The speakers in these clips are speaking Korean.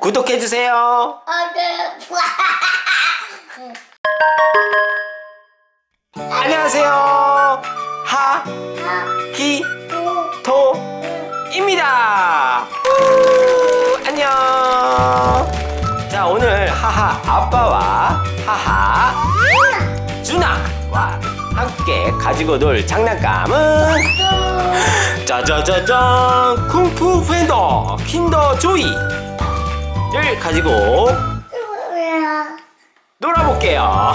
구독해주세요. 안녕하세요. 하기토입니다. 우, 안녕. 자, 오늘 하하 아빠와 하하 준아와 함께 가지고 놀 장난감은 짜자자잔 쿵푸 팬더 킨더 조이를 가지고 놀아볼게요.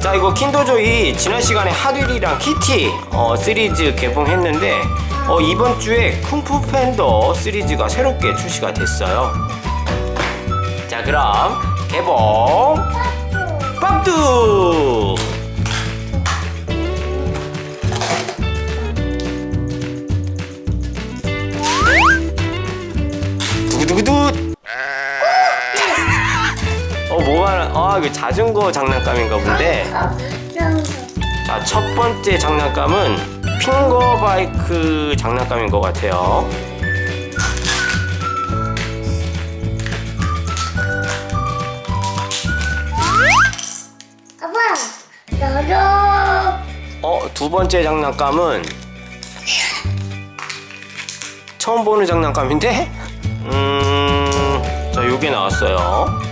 자 이거 킨더조이 지난 시간에 핫윌이랑 키티 어, 시리즈 개봉했는데 어, 이번 주에 쿵푸 팬더 시리즈가 새롭게 출시가 됐어요. 자 그럼 개봉 ปั๊두 이거 자전거 장난감인가 본데. 자 첫 번째 장난감은 핑거바이크 장난감인 것 같아요. 어두 번째 장난감은 처음 보는 장난감인데? 음 자 요게 나왔어요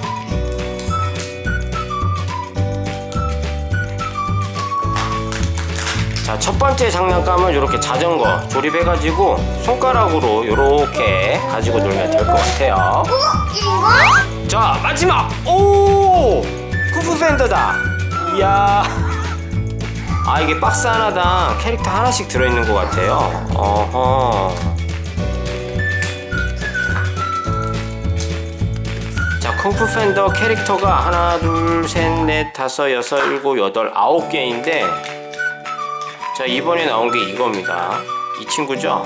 자 첫 번째 장난감은 이렇게 자전거 조립해가지고 손가락으로 이렇게 가지고 놀면 될 것 같아요. 어? 이거? 자 마지막! 오! 쿠프밴더다! 이야. 아 이게 박스 하나당 캐릭터 하나씩 들어있는 것 같아요. 어허. 자 쿵푸팬더 캐릭터가 하나 둘 셋 넷 다섯 여섯 일곱 여덟 아홉 개인데 자 이번에 나온 게 이겁니다. 이 친구죠?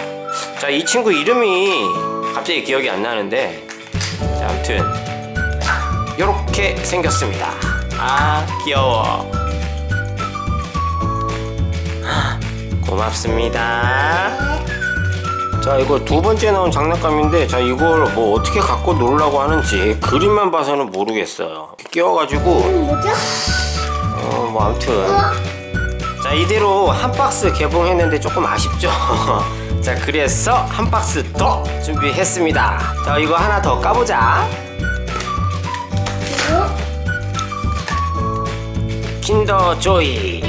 자 이 친구 이름이 갑자기 기억이 안 나는데 자 아무튼 이렇게 생겼습니다. 아 귀여워. 고맙습니다. 자 이거 두 번째 나온 장난감인데 자 이걸 뭐 어떻게 갖고 놀라고 하는지 그림만 봐서는 모르겠어요. 끼워가지고. 뭐죠? 어뭐 아무튼. 자 이대로 한 박스 개봉했는데 조금 아쉽죠? 자 그래서 한 박스 더 준비했습니다. 자 이거 하나 더 까보자? 킨더 조이.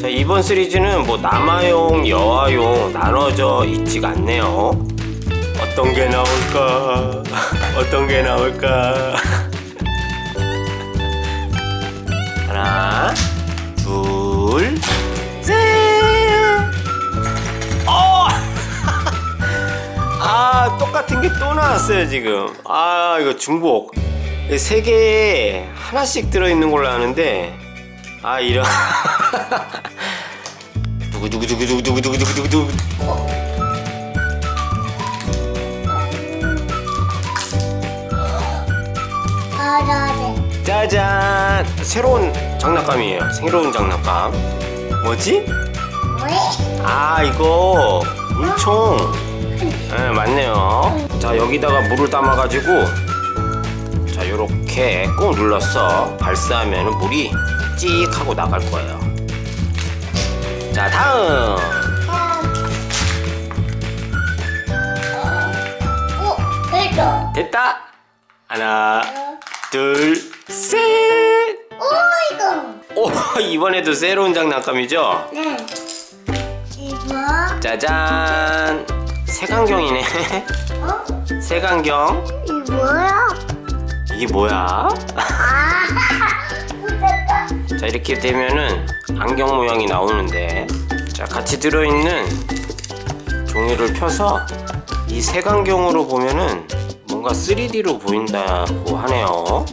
자 이번 시리즈는 뭐 남아용 여아용 나눠져 있지가 않네요. 어떤 게 나올까? 어떤 게 나올까 하나 둘 셋! 어! 아 똑같은 게 또 나왔어요 지금. 아 이거 중복. 세 개에 하나씩 들어있는 걸로 아는데 아 이런. 두구두구두구두구두구두구두구 알아래. 짜잔. 새로운 장난감이에요. 새로운 장난감. 뭐지? 왜? 아 이거 물총. 네, 맞네요. 자 여기다가 물을 담아가지고. 자 요렇게 꾹 눌러서 발사하면 물이 찍 하고 나갈 거예요. 자 다음. 어, 배도. 됐다. 하나 둘 셋 오, 이거. 오 이번에도 새로운 장난감이죠 네. 이거. 짜잔 색안경이네 어? 색안경 이 뭐야? 이게 뭐야 아. 자 이렇게 되면은 안경 모양이 나오는데 자 같이 들어있는 종이를 펴서 이 색안경으로 보면은 뭔가 3D로 보인다고 하네요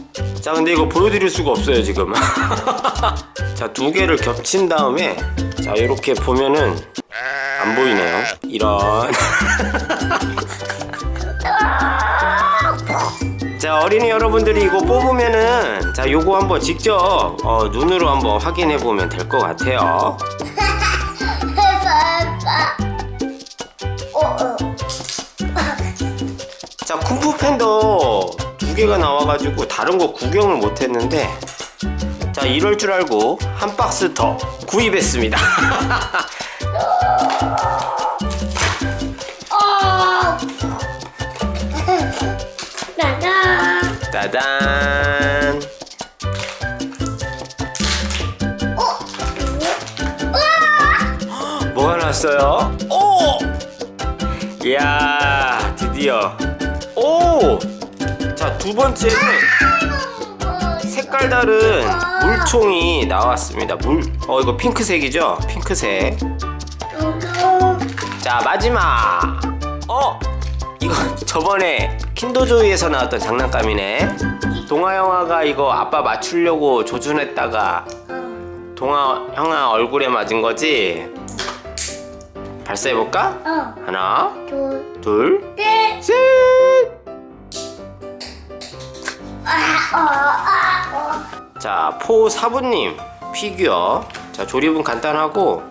자 근데 이거 보여드릴 수가 없어요 지금. 자 두 개를 겹친 다음에 자 이렇게 보면은 안 보이네요. 이런. 자 어린이 여러분들이 이거 뽑으면은 자 요거 한번 직접 어, 눈으로 한번 확인해 보면 될 것 같아요. 자 쿵푸 팬더 개가 나와가지고 다른 거 구경을 못했는데 자 이럴 줄 알고 한 박스 더 구입했습니다. 어. 나나. 짜잔. 어? 우와! 뭐가 났어요? 오! 이야 드디어 오! 자 두 번째는 색깔 다른 물총이 나왔습니다. 물, 어 이거 핑크색이죠? 핑크색. 자 마지막. 어 이거 저번에 킨더조이에서 나왔던 장난감이네. 동아 형아가 이거 아빠 맞추려고 조준했다가 동아 형아 얼굴에 맞은 거지. 발사해 볼까? 어. 하나, 둘, 둘, 셋. 자, 포 사부님 피규어. 자, 조립은 간단하고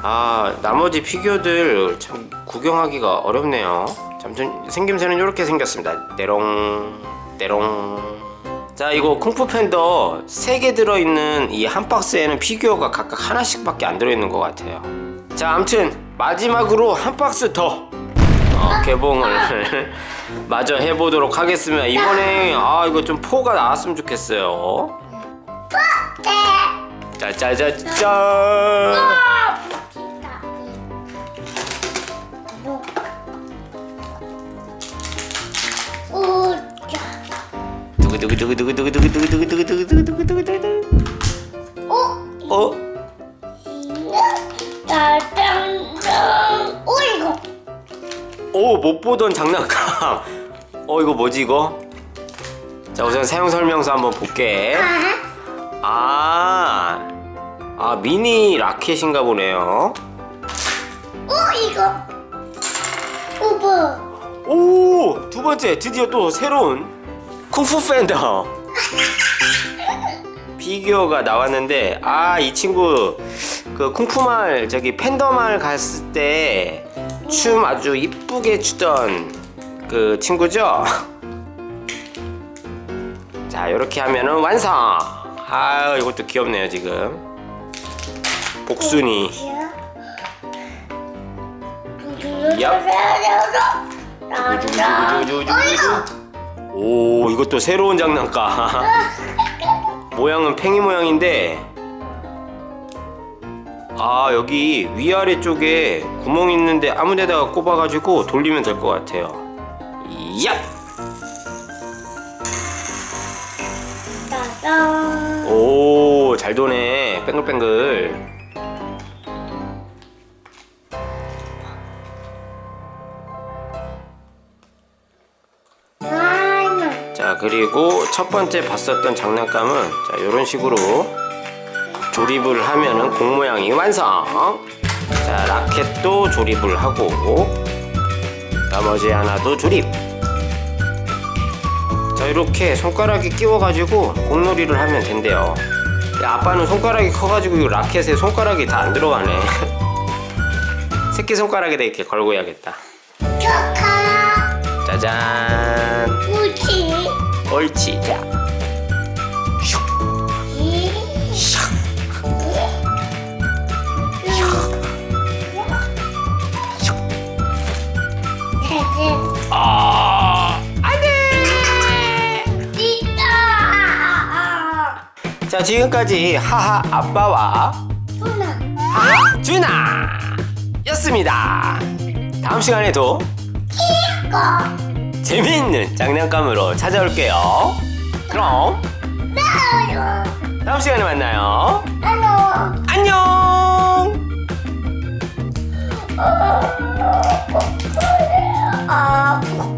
아, 나머지 피규어들 참 구경하기가 어렵네요. 잠깐 생김새는 이렇게 생겼습니다. 내롱 내롱. 자, 이거 쿵푸 팬더 3개 들어 있는 이 한 박스에는 피규어가 각각 하나씩밖에 안 들어 있는 것 같아요. 자, 아무튼 마지막으로 한 박스 더 어, 개봉을 마저 해보도록 하겠습니다. 이번에 아 이거 좀 포가 나왔으면 좋겠어요. 네. 짜자자짠. 두구두구두구두구두구두구두구두구두구두구두구두구두구. 오, 어? 짜 오, 못 보던 장난감. 어, 이거 뭐지 이거? 자, 우선 사용 설명서 한번 볼게. 아, 아, 아 미니 라켓인가 보네요. 오, 이거. 오버. 오, 두 번째 드디어 또 새로운 쿵푸 팬더 피규어가 나왔는데 아 이 친구 그 쿵푸말 저기 팬더말 갔을 때 춤 아주 이쁘게 추던 그 친구죠. 자 이렇게 하면은 완성. 아 이것도 귀엽네요 지금. 복순이. 오 이것도 새로운 장난감 모양은 팽이 모양인데 아 여기 위아래 쪽에 구멍 있는데 아무 데다가 꼽아가지고 돌리면 될 것 같아요. 야! 오잘 도네. 뱅글뱅글. 자 그리고 첫 번째 봤었던 장난감은 자 이런 식으로 조립을 하면은 공 모양이 완성. 자 라켓도 조립을 하고 나머지 하나도 조립. 자 이렇게 손가락에 끼워 가지고 공놀이를 하면 된대요. 야, 아빠는 손가락이 커가지고 이 라켓에 손가락이 다 안 들어가네. 새끼손가락에다 이렇게 걸고 해야겠다. 초카. 짜잔. 우치 옳지. 자 안돼. 자, 지금까지 하하 아빠와 하하 준아 였습니다. 다음 시간에도 재미있는 장난감으로 찾아올게요. 그럼 다음 시간에 만나요. 안녕. 啊！